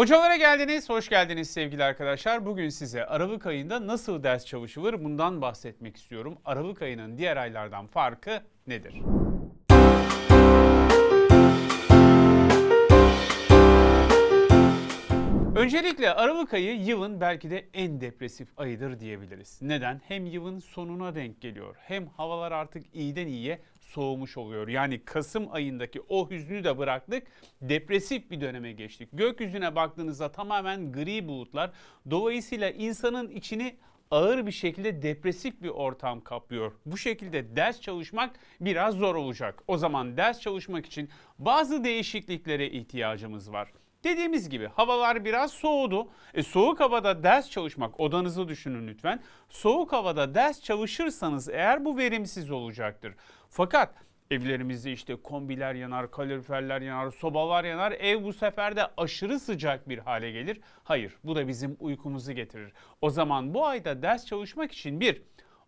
Hocalara geldiniz, hoş geldiniz sevgili arkadaşlar. Bugün size Aralık ayında nasıl ders çalışılır bundan bahsetmek istiyorum. Aralık ayının diğer aylardan farkı nedir? Öncelikle Aralık ayı yılın belki de en depresif ayıdır diyebiliriz. Neden? Hem yılın sonuna denk geliyor hem havalar artık iyiden iyiye soğumuş oluyor. Yani Kasım ayındaki o hüznü de bıraktık depresif bir döneme geçtik. Gökyüzüne baktığınızda tamamen gri bulutlar dolayısıyla insanın içini ağır bir şekilde depresif bir ortam kaplıyor. Bu şekilde ders çalışmak biraz zor olacak. O zaman ders çalışmak için bazı değişikliklere ihtiyacımız var. Dediğimiz gibi havalar biraz soğudu. E, soğuk havada ders çalışmak, odanızı düşünün lütfen. Soğuk havada ders çalışırsanız eğer bu verimsiz olacaktır. Fakat evlerimizde işte kombiler yanar, kaloriferler yanar, sobalar yanar. Ev bu sefer de aşırı sıcak bir hale gelir. Hayır, bu da bizim uykumuzu getirir. O zaman bu ayda ders çalışmak için bir,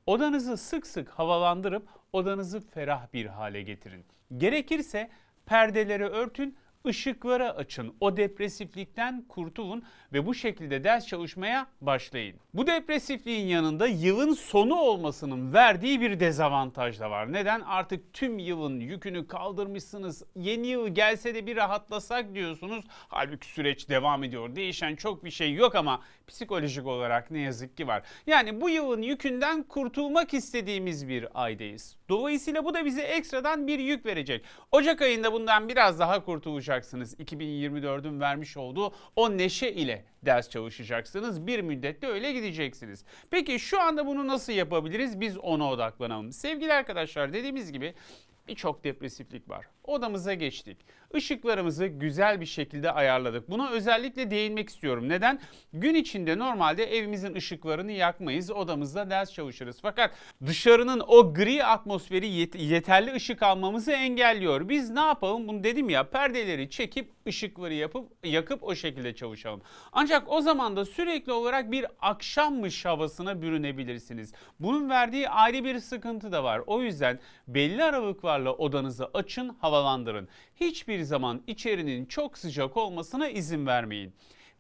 odanızı sık sık havalandırıp odanızı ferah bir hale getirin. Gerekirse perdeleri örtün, ışıkları açın. O depresiflikten kurtulun ve bu şekilde ders çalışmaya başlayın. Bu depresifliğin yanında yılın sonu olmasının verdiği bir dezavantaj da var. Neden? Artık tüm yılın yükünü kaldırmışsınız. Yeni yıl gelse de bir rahatlasak diyorsunuz. Halbuki süreç devam ediyor. Değişen çok bir şey yok ama psikolojik olarak ne yazık ki var. Yani bu yılın yükünden kurtulmak istediğimiz bir aydayız. Dolayısıyla bu da bize ekstradan bir yük verecek. Ocak ayında bundan biraz daha kurtulacaksınız. 2024'ün vermiş olduğu o neşe ile ders çalışacaksınız. Bir müddet de öyle gideceksiniz. Peki şu anda bunu nasıl yapabiliriz? Biz ona odaklanalım. Sevgili arkadaşlar dediğimiz gibi birçok depresiflik var. Odamıza geçtik. Işıklarımızı güzel bir şekilde ayarladık. Buna özellikle değinmek istiyorum. Neden? Gün içinde normalde evimizin ışıklarını yakmayız. Odamızda ders çalışırız. Fakat dışarının o gri atmosferi yet- yeterli ışık almamızı engelliyor. Biz ne yapalım? Bunu dedim ya perdeleri çekip ışıkları yapıp yakıp o şekilde çalışalım. Ancak o zaman da sürekli olarak bir akşammış havasına bürünebilirsiniz. Bunun verdiği ayrı bir sıkıntı da var. O yüzden belli aralıklarla odanızı açın, havalandırın. Hiçbir zaman içerinin çok sıcak olmasına izin vermeyin.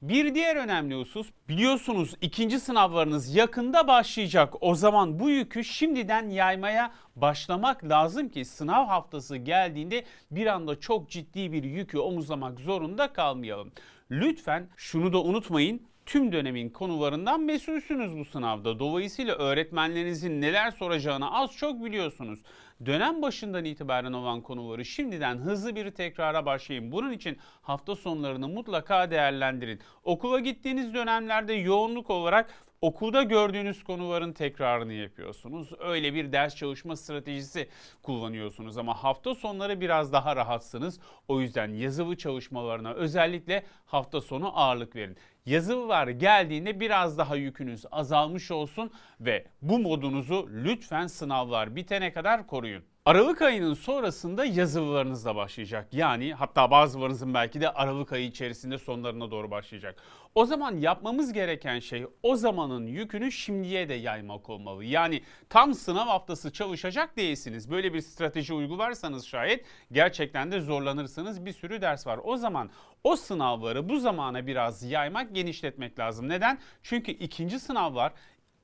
Bir diğer önemli husus biliyorsunuz ikinci sınavlarınız yakında başlayacak. O zaman bu yükü şimdiden yaymaya başlamak lazım ki sınav haftası geldiğinde bir anda çok ciddi bir yükü omuzlamak zorunda kalmayalım. Lütfen şunu da unutmayın tüm dönemin konularından mesulsünüz bu sınavda. Dolayısıyla öğretmenlerinizin neler soracağını az çok biliyorsunuz. Dönem başından itibaren olan konuları şimdiden hızlı bir tekrara başlayın. Bunun için hafta sonlarını mutlaka değerlendirin. Okula gittiğiniz dönemlerde yoğunluk olarak okulda gördüğünüz konuların tekrarını yapıyorsunuz. Öyle bir ders çalışma stratejisi kullanıyorsunuz ama hafta sonları biraz daha rahatsınız. O yüzden yazılı çalışmalarına özellikle hafta sonu ağırlık verin. Yazılılar geldiğinde biraz daha yükünüz azalmış olsun ve bu modunuzu lütfen sınavlar bitene kadar koruyun. Aralık ayının sonrasında yazılılarınız da başlayacak. Yani hatta bazılarınızın belki de Aralık ayı içerisinde sonlarına doğru başlayacak. O zaman yapmamız gereken şey o zamanın yükünü şimdiye de yaymak olmalı. Yani tam sınav haftası çalışacak değilsiniz. Böyle bir strateji uygularsanız şayet gerçekten de zorlanırsınız. Bir sürü ders var. O zaman o sınavları bu zamana biraz yaymak, genişletmek lazım. Neden? Çünkü ikinci sınavlar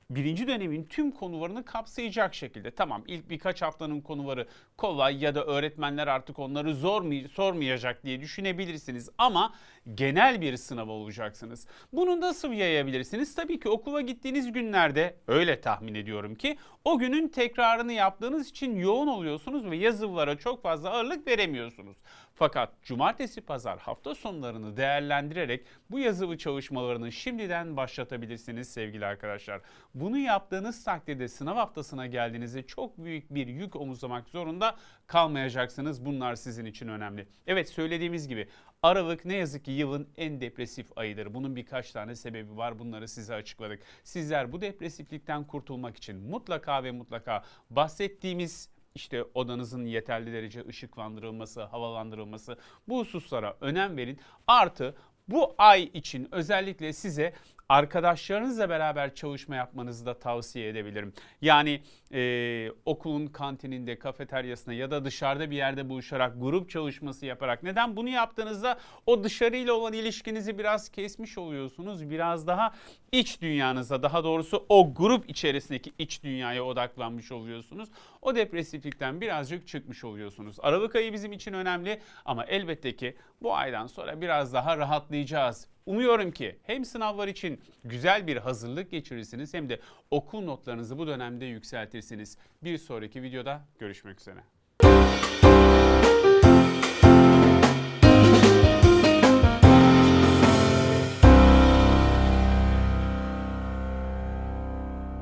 birinci dönemin tüm konularını kapsayacak şekilde. Tamam ilk birkaç haftanın konuları kolay ya da öğretmenler artık onları zor mu sormayacak diye düşünebilirsiniz ama genel bir sınav olacaksınız. Bunu nasıl yayabilirsiniz? Tabii ki okula gittiğiniz günlerde öyle tahmin ediyorum ki o günün tekrarını yaptığınız için yoğun oluyorsunuz ve yazılılara çok fazla ağırlık veremiyorsunuz. Fakat cumartesi pazar hafta sonlarını değerlendirerek bu yazılı çalışmalarını şimdiden başlatabilirsiniz sevgili arkadaşlar. Bunu yaptığınız takdirde sınav haftasına geldiğinizde çok büyük bir yük omuzlamak zorunda kalmayacaksınız. Bunlar sizin için önemli. Evet söylediğimiz gibi Aralık ne yazık ki yılın en depresif ayıdır. Bunun birkaç tane sebebi var. Bunları size açıkladık. Sizler bu depresiflikten kurtulmak için mutlaka ve mutlaka bahsettiğimiz işte odanızın yeterli derece ışıklandırılması, havalandırılması bu hususlara önem verin. Artı bu ay için özellikle size arkadaşlarınızla beraber çalışma yapmanızı da tavsiye edebilirim. Yani e, okulun kantininde, kafeteryasında ya da dışarıda bir yerde buluşarak grup çalışması yaparak neden bunu yaptığınızda o dışarıyla olan ilişkinizi biraz kesmiş oluyorsunuz. Biraz daha iç dünyanıza daha doğrusu o grup içerisindeki iç dünyaya odaklanmış oluyorsunuz. O depresiflikten birazcık çıkmış oluyorsunuz. Aralık ayı bizim için önemli ama elbette ki bu aydan sonra biraz daha rahatlayacağız. Umuyorum ki hem sınavlar için güzel bir hazırlık geçirirsiniz hem de okul notlarınızı bu dönemde yükseltirsiniz. Bir sonraki videoda görüşmek üzere.